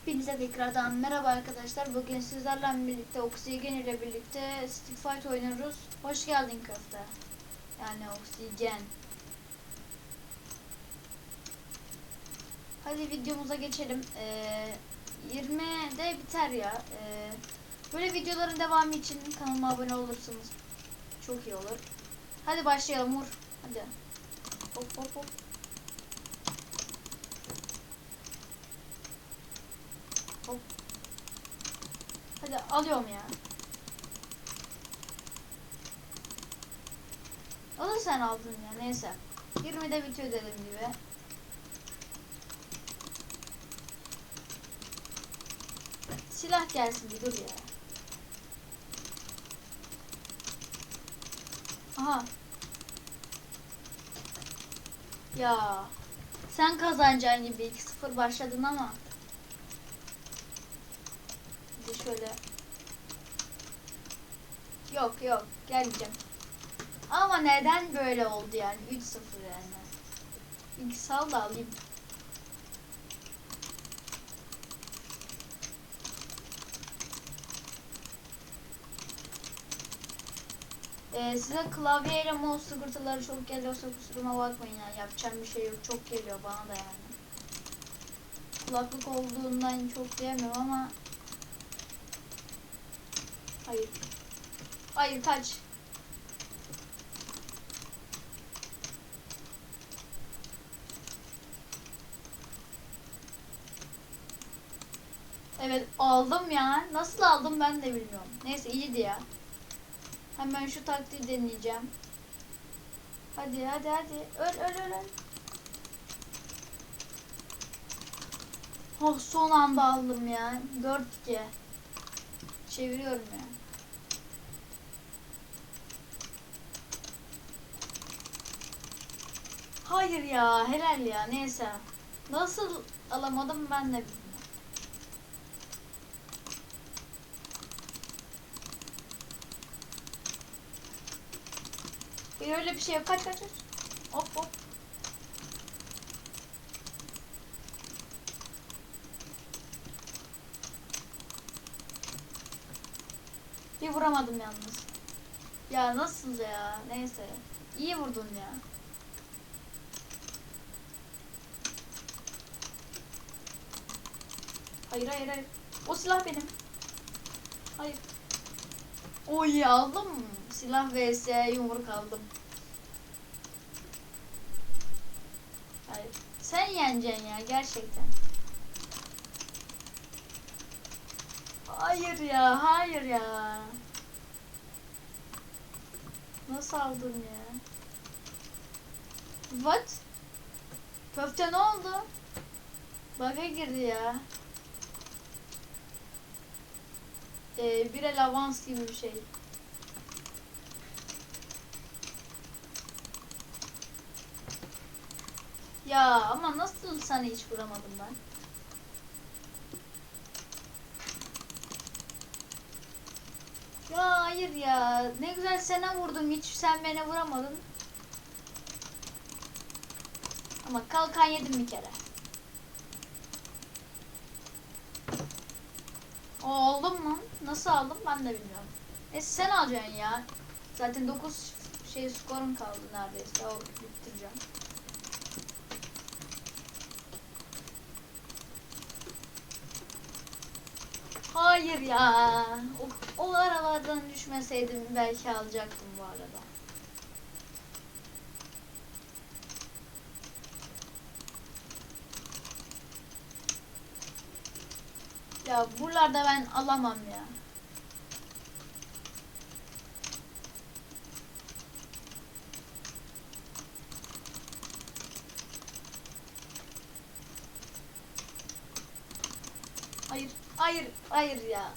Hepinize tekrardan merhaba arkadaşlar. Bugün sizlerle birlikte Oksigen ile birlikte Stick Fight oynuyoruz. Hoş geldin köfte. Yani Oksigen. Hadi videomuza geçelim. Ee, 20'de biter ya. Ee, böyle videoların devamı için kanalıma abone olursanız çok iyi olur. Hadi başlayalım vur. Hadi. Hop hop hop. Hop. Hadi alıyorum ya. O da sen aldın ya neyse. 20'de bitiyor dediğim gibi. Silah gelsin bir dur ya. Aha. Ya. Sen kazanacaksın gibi 2-0 başladın ama. Şöyle. Yok yok gelmeyeceğim. Ama neden böyle oldu yani 3-0 yani. İlk sal da alayım. Ee, size klavyeyle mouse sıkıntıları çok geliyorsa kusuruma bakmayın yani yapacağım bir şey yok çok geliyor bana da yani. Kulaklık olduğundan çok diyemiyorum ama Hayır. Hayır kaç. Evet aldım ya. Nasıl aldım ben de bilmiyorum. Neyse iyiydi ya. Hemen şu taktiği deneyeceğim. Hadi hadi hadi. Öl öl öl öl. Oh son anda aldım ya. 4-2. Çeviriyorum ya. Hayır ya helal ya neyse. Nasıl alamadım ben de bilmiyorum. Bir öyle bir şey yok. Kaç kaç kaç. Hop hop. Vuramadım yalnız. Ya nasıl ya? Neyse. İyi vurdun ya. Hayır hayır hayır. O silah benim. Hayır. Oy aldım. Silah vs yumruk aldım. Hayır. Sen yeneceksin ya gerçekten. Hayır ya, hayır ya. Nasıl aldın ya? What? Köfte ne oldu? Bug'a girdi ya. Ee, bir el avans gibi bir şey. Ya ama nasıl sana hiç vuramadım ben? Ya hayır ya. Ne güzel sana vurdum hiç sen beni vuramadın. Ama kalkan yedim bir kere. O oldum mu? Nasıl aldım ben de bilmiyorum. E sen alacaksın ya. Zaten 9 şey skorun kaldı neredeyse. O bitireceğim. Hayır ya. O, o aralardan düşmeseydim belki alacaktım bu arada. Ya buralarda ben alamam ya. Hayır, hayır, hayır ya.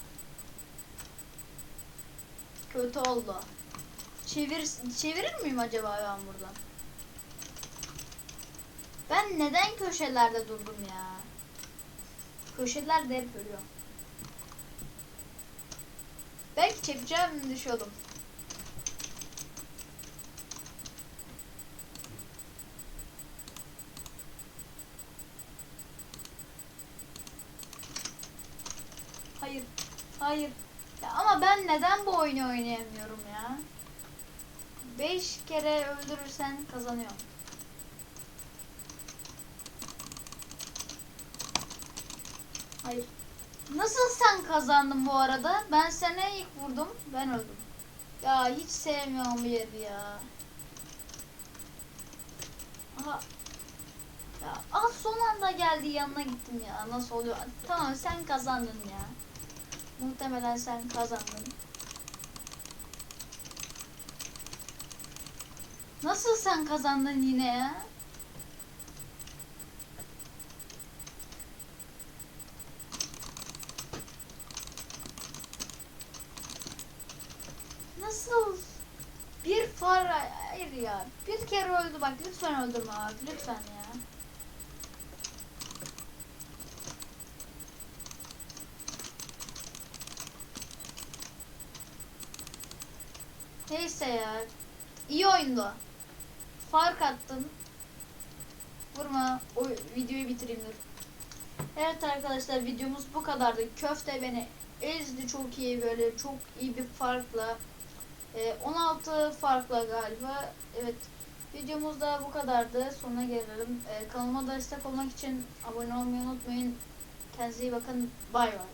Kötü oldu. Çevir, çevirir miyim acaba ben buradan? Ben neden köşelerde durdum ya? Köşelerde hep ölüyorum. Belki çekeceğim düşüyordum. Hayır. Hayır. Ya ama ben neden bu oyunu oynayamıyorum ya? 5 kere öldürürsen kazanıyorum. Hayır. Nasıl sen kazandın bu arada? Ben sana ilk vurdum. Ben öldüm. Ya hiç sevmiyorum bu yeri ya. Aha. Ya az son anda geldi yanına gittim ya. Nasıl oluyor? Tamam sen kazandın ya. Muhtemelen sen kazandın. Nasıl sen kazandın yine ya? Nasıl? Bir far hayır ya. Bir kere öldü bak lütfen öldürme abi lütfen ya. Neyse ya. İyi oyundu. Fark attın. Vurma. O videoyu bitireyim dur. Evet arkadaşlar videomuz bu kadardı. Köfte beni ezdi çok iyi böyle çok iyi bir farkla. Ee, 16 farkla galiba. Evet. Videomuz da bu kadardı. Sonuna gelelim. Ee, kanalıma destek olmak için abone olmayı unutmayın. Kendinize iyi bakın. Bay bay.